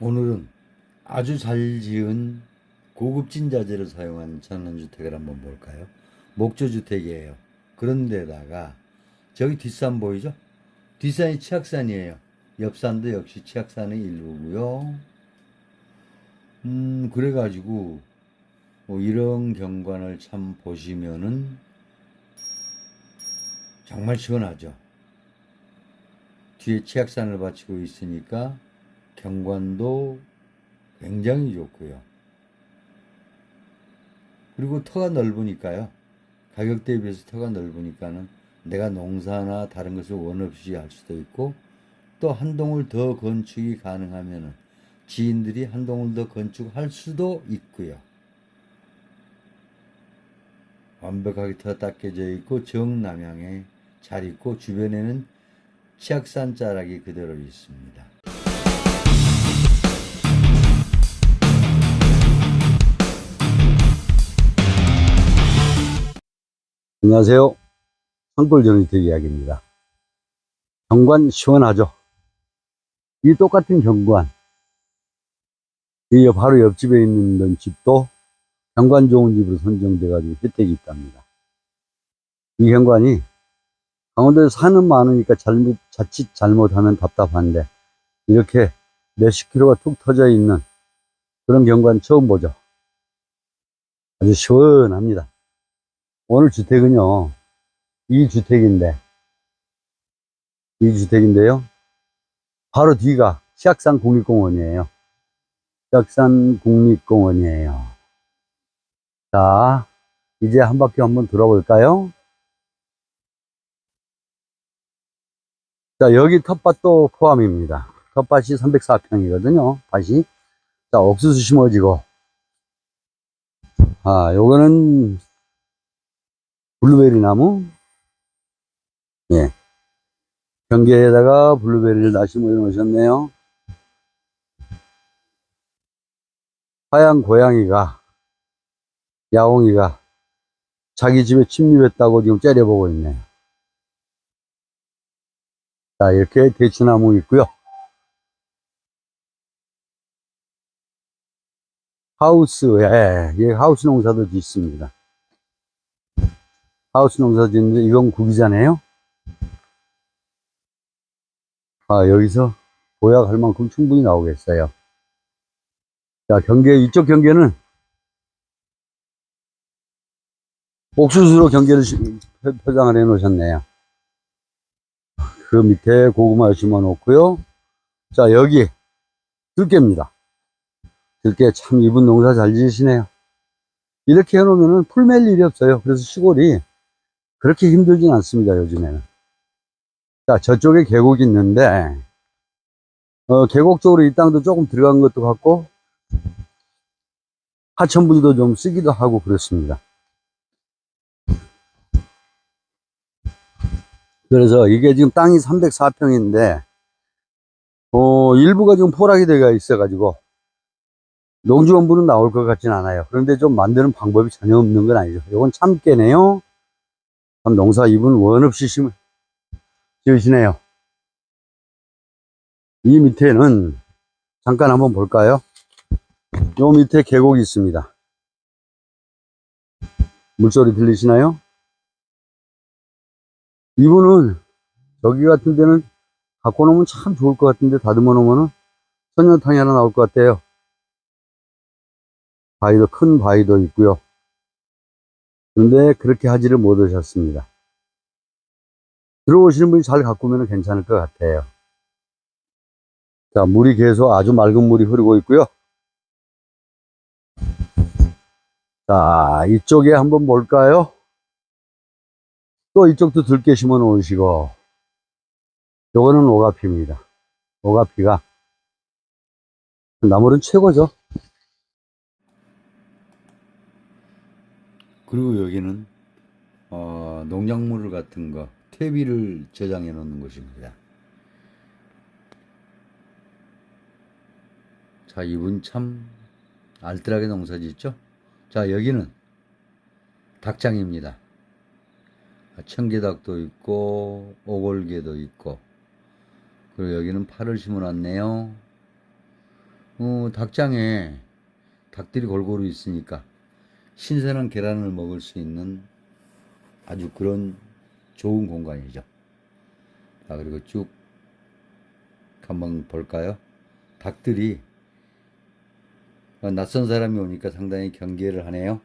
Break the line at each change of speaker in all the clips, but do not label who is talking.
오늘은 아주 잘 지은 고급진 자재를 사용한 전원주택을 한번 볼까요? 목조주택이에요. 그런데다가 저기 뒷산 보이죠? 뒷산이 치악산이에요. 옆산도 역시 치악산의 일부고요. 음, 그래가지고 뭐 이런 경관을 참 보시면은 정말 시원하죠. 뒤에 치악산을 바치고 있으니까 경관도 굉장히 좋고요. 그리고 터가 넓으니까요. 가격 대비해서 터가 넓으니까는 내가 농사나 다른 것을 원 없이 할 수도 있고 또 한 동을 더 건축이 가능하면은 지인들이 한 동을 더 건축할 수도 있고요. 완벽하게 터 닦여져 있고 정남향에 잘 있고 주변에는 치악산 자락이 그대로 있습니다. 안녕하세요. 산골전원주택 이야기입니다. 경관 시원하죠? 이 똑같은 경관. 이 바로 옆집에 있는 집도 경관 좋은 집으로 선정돼가지고 혜택이 있답니다. 이 경관이 강원도에 산은 많으니까 잘못, 자칫 잘못하면 답답한데 이렇게 몇십 킬로가 툭 터져 있는 그런 경관 처음 보죠. 아주 시원합니다. 오늘 주택은요, 이 주택인데, 이 주택인데요, 바로 뒤가 시악산 국립공원이에요. 시악산 국립공원이에요. 자, 이제 한 바퀴 한번 돌아볼까요? 자, 여기 텃밭도 포함입니다. 텃밭이 304평이거든요, 밭이. 자, 옥수수 심어지고, 아, 요거는 블루베리 나무, 예. 경계에다가 블루베리를 다시 심어 놓으셨네요. 하얀 고양이가, 야옹이가 자기 집에 침입했다고 지금 째려보고 있네요. 자, 이렇게 대추나무 있고요. 하우스, 예, 예, 하우스 농사도 짓습니다. 하우스 농사 짓는데 이건 구기잖아요. 아, 여기서 보약할 만큼 충분히 나오겠어요. 자, 경계, 이쪽 경계는 옥수수로 경계를 표장을 해 놓으셨네요. 그 밑에 고구마 심어 놓고요. 자, 여기 들깨입니다. 들깨 참 이분 농사 잘 지으시네요. 이렇게 해 놓으면은 풀맬 일이 없어요. 그래서 시골이 그렇게 힘들진 않습니다, 요즘에는. 자, 저쪽에 계곡이 있는데, 어, 계곡 쪽으로 이 땅도 조금 들어간 것도 같고, 하천물도 좀 쓰기도 하고 그렇습니다. 그래서 이게 지금 땅이 304평인데, 어, 일부가 지금 포락이 되어 있어가지고, 농지원부는 나올 것 같진 않아요. 그런데 좀 만드는 방법이 전혀 없는 건 아니죠. 이건 참깨네요. 참 농사 이분 원 없이 심, 지으시네요. 이 밑에는 잠깐 한번 볼까요? 요 밑에 계곡이 있습니다. 물소리 들리시나요? 이분은 여기 같은 데는 갖고 놓으면 참 좋을 것 같은데 다듬어 놓으면 선녀탕이 하나 나올 것 같아요. 바위도 큰 바위도 있고요. 그런데 그렇게 하지를 못하셨습니다. 들어오시는 분이 잘 가꾸면 괜찮을 것 같아요. 자, 물이 계속 아주 맑은 물이 흐르고 있고요. 자, 이쪽에 한번 볼까요? 또 이쪽도 들깨 심어 놓으시고, 요거는 오가피입니다. 오가피가 나물은 최고죠. 그리고 여기는 어, 농작물 같은 거 퇴비를 저장해 놓는 곳입니다. 자, 이분 참 알뜰하게 농사 짓죠? 자, 여기는 닭장입니다. 청개닭도 있고, 오골개도 있고, 그리고 여기는 파를 심어 놨네요. 어, 닭장에 닭들이 골고루 있으니까 신선한 계란을 먹을 수 있는 아주 그런 좋은 공간이죠. 자, 그리고 쭉 한번 볼까요? 닭들이 어, 낯선 사람이 오니까 상당히 경계를 하네요.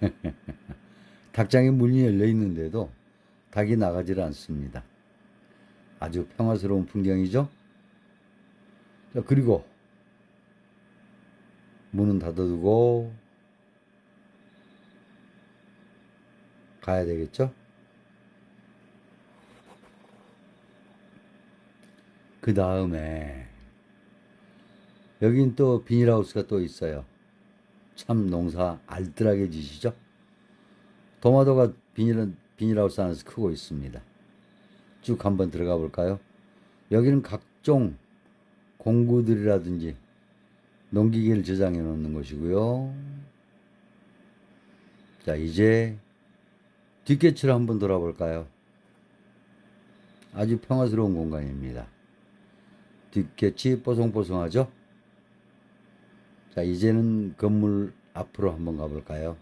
닭장에 문이 열려 있는데도 닭이 나가지를 않습니다. 아주 평화스러운 풍경이죠? 자, 그리고 문은 닫아두고 가야 되겠죠? 그 다음에 여긴 또 비닐하우스가 또 있어요. 참 농사 알뜰하게 지시죠? 도마도가 비닐, 비닐하우스 안에서 크고 있습니다. 쭉 한번 들어가 볼까요? 여기는 각종 공구들이라든지 농기계를 저장해 놓는 것이고요. 자, 이제 뒷개치를 한번 돌아볼까요? 아주 평화스러운 공간입니다. 뒷개치 뽀송뽀송하죠? 자, 이제는 건물 앞으로 한번 가볼까요?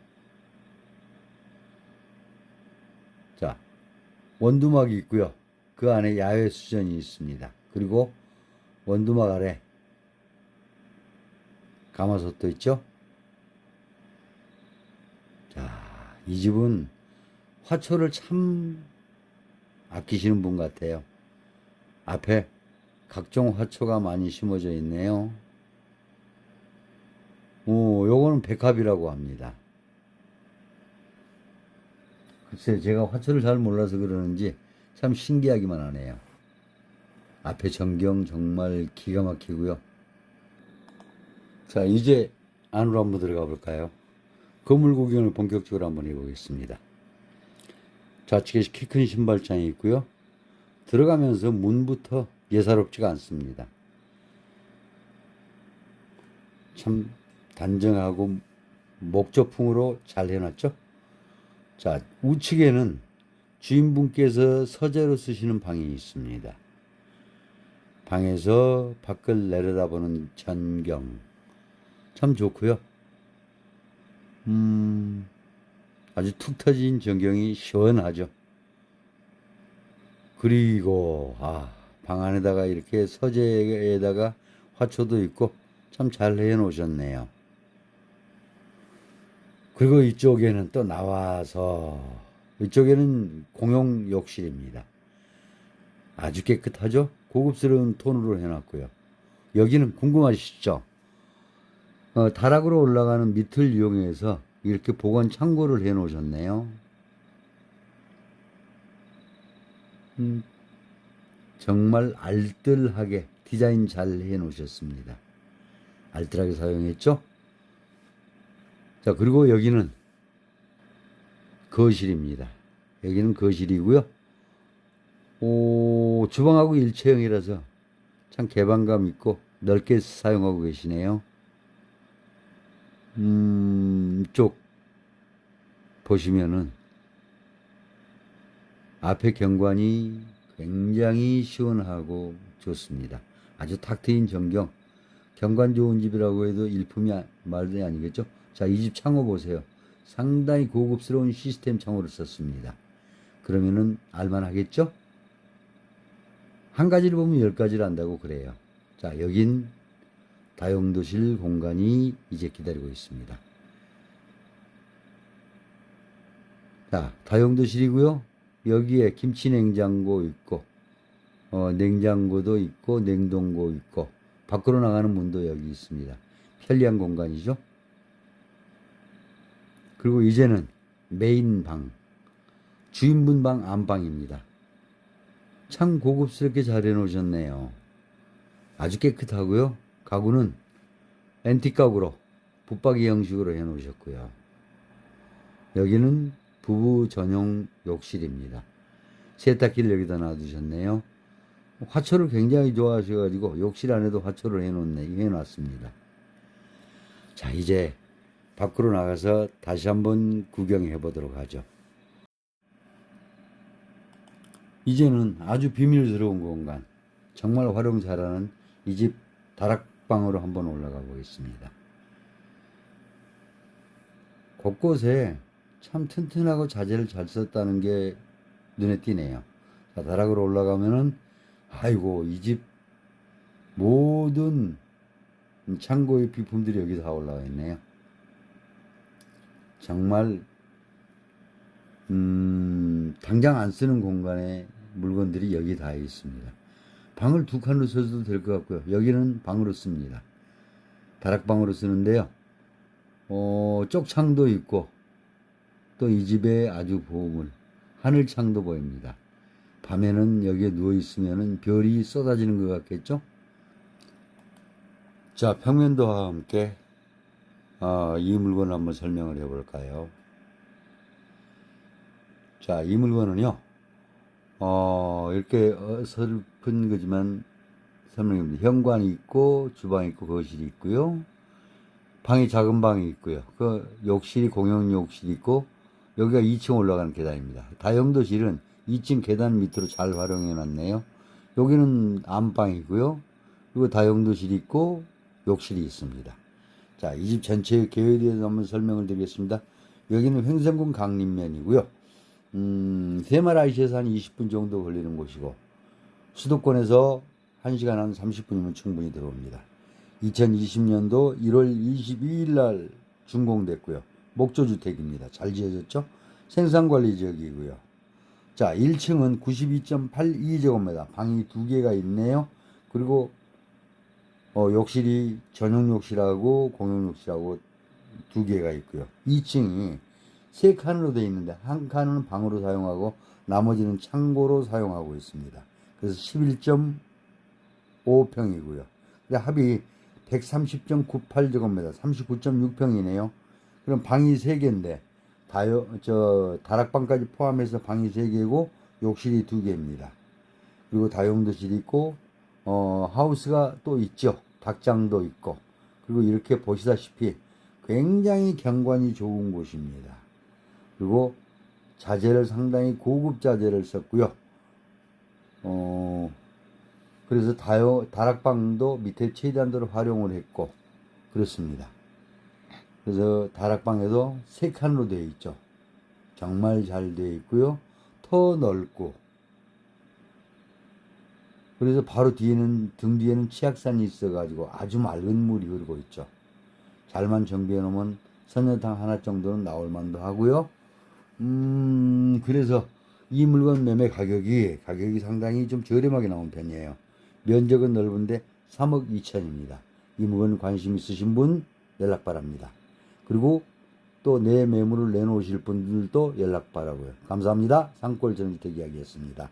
자, 원두막이 있고요. 그 안에 야외 수전이 있습니다. 그리고 원두막 아래 가마솥도 있죠? 자, 이 집은 화초를 참 아끼시는 분 같아요. 앞에 각종 화초가 많이 심어져 있네요. 오, 요거는 백합이라고 합니다. 글쎄, 제가 화초를 잘 몰라서 그러는지 참 신기하기만 하네요. 앞에 전경 정말 기가 막히고요. 자, 이제 안으로 한번 들어가 볼까요? 건물 구경을 본격적으로 한번 해보겠습니다. 좌측에 키 큰 신발장이 있고요. 들어가면서 문부터 예사롭지가 않습니다. 참 단정하고 목조풍으로 잘 해놨죠? 자, 우측에는 주인분께서 서재로 쓰시는 방이 있습니다. 방에서 밖을 내려다보는 전경. 참 좋고요. 음, 아주 툭 터진 전경이 시원하죠. 그리고, 아, 방 안에다가 이렇게 서재에다가 화초도 있고 참 잘 해 놓으셨네요. 그리고 이쪽에는 또 나와서 이쪽에는 공용 욕실입니다. 아주 깨끗하죠? 고급스러운 톤으로 해놨고요. 여기는 궁금하시죠? 어, 다락으로 올라가는 밑을 이용해서 이렇게 보관 창고를 해 놓으셨네요. 음, 정말 알뜰하게 디자인 잘 해 놓으셨습니다. 알뜰하게 사용했죠? 자, 그리고 여기는 거실입니다. 여기는 거실이고요. 오, 주방하고 일체형이라서 참 개방감 있고 넓게 사용하고 계시네요. 음, 이쪽 보시면은 앞에 경관이 굉장히 시원하고 좋습니다. 아주 탁 트인 전경. 경관 좋은 집이라고 해도 일품이 아- 말이 아니겠죠? 자, 이 집 창호 보세요. 상당히 고급스러운 시스템 창호를 썼습니다. 그러면은 알만하겠죠? 한 가지를 보면 열 가지를 안다고 그래요. 자, 여긴 다용도실 공간이 이제 기다리고 있습니다. 자, 다용도실이고요. 여기에 김치 냉장고 있고, 어, 냉장고도 있고, 냉동고 있고, 밖으로 나가는 문도 여기 있습니다. 편리한 공간이죠. 그리고 이제는 메인 방, 주인분 방 안방입니다. 참 고급스럽게 잘 해놓으셨네요. 아주 깨끗하고요. 가구는 앤틱 가구로 붙박이 형식으로 해 놓으셨고요. 여기는 부부 전용 욕실입니다. 세탁기를 여기다 놔두셨네요. 화초를 굉장히 좋아하셔가지고 욕실 안에도 화초를 해놓네, 해놨습니다. 자, 이제 밖으로 나가서 다시 한번 구경해 보도록 하죠. 이제는 아주 비밀스러운 공간. 정말 활용 잘하는 이집 다락방으로 한번 올라가 보겠습니다. 곳곳에 참 튼튼하고 자재를 잘 썼다는 게 눈에 띄네요. 자, 다락으로 올라가면은, 아이고, 이 집 모든 창고의 비품들이 여기 다 올라와 있네요. 정말, 음, 당장 안 쓰는 공간에 물건들이 여기 다 있습니다. 방을 두 칸으로 써도 될 것 같고요. 여기는 방으로 씁니다. 다락방으로 쓰는데요. 어, 쪽창도 있고, 또 이 집에 아주 보물, 하늘창도 보입니다. 밤에는 여기에 누워 있으면 별이 쏟아지는 것 같겠죠? 자, 평면도와 함께, 어, 이 물건을 한번 설명을 해볼까요? 자, 이 물건은요, 어, 이렇게 어설 픈 거지만 설명입니다. 현관이 있고, 주방이 있고, 거실이 있고요. 방이 작은 방이 있고요. 그 욕실이 공용 욕실이 있고 여기가 2층 올라가는 계단입니다. 다용도실은 2층 계단 밑으로 잘 활용해 놨네요. 여기는 안방이고요. 그리고 다용도실이 있고 욕실이 있습니다. 자, 이 집 전체의 계획에 대해서 한번 설명을 드리겠습니다. 여기는 횡성군 강림면이고요. 음, 세마라이시에서 한 20분 정도 걸리는 곳이고 수도권에서 1시간 한 30분이면 충분히 들어옵니다. 2020년도 1월 22일 날 준공됐고요. 목조주택입니다. 잘 지어졌죠? 생산관리 지역이고요. 자, 1층은 92.82제곱미터. 방이 두 개가 있네요. 그리고 어, 욕실이 전용 욕실하고 공용 욕실하고 두 개가 있고요. 2층이 세 칸으로 되어 있는데 한 칸은 방으로 사용하고 나머지는 창고로 사용하고 있습니다. 그래서 11.5평이고요. 합이 130.98제곱미터, 39.6평이네요. 그럼 방이 3개인데, 다요, 저, 다락방까지 포함해서 방이 3개고, 욕실이 2개입니다. 그리고 다용도실이 있고, 어, 하우스가 또 있죠. 닭장도 있고. 그리고 이렇게 보시다시피 굉장히 경관이 좋은 곳입니다. 그리고 자재를 상당히 고급 자재를 썼고요. 어, 그래서 다요, 다락방도 밑에 최대한도로 활용을 했고, 그렇습니다. 그래서 다락방에도 세 칸으로 되어 있죠. 정말 잘 되어 있고요. 더 넓고, 그래서 바로 뒤에는, 등 뒤에는 치악산이 있어가지고 아주 맑은 물이 흐르고 있죠. 잘만 정비해 놓으면 선녀탕 하나 정도는 나올 만도 하고요. 음, 그래서 이 물건 매매 가격이, 가격이 상당히 좀 저렴하게 나온 편이에요. 면적은 넓은데 3억 2천입니다. 이 물건 관심 있으신 분 연락 바랍니다. 그리고 또 내 매물을 내놓으실 분들도 연락 바라고요. 감사합니다. 상골 정주택 이야기였습니다.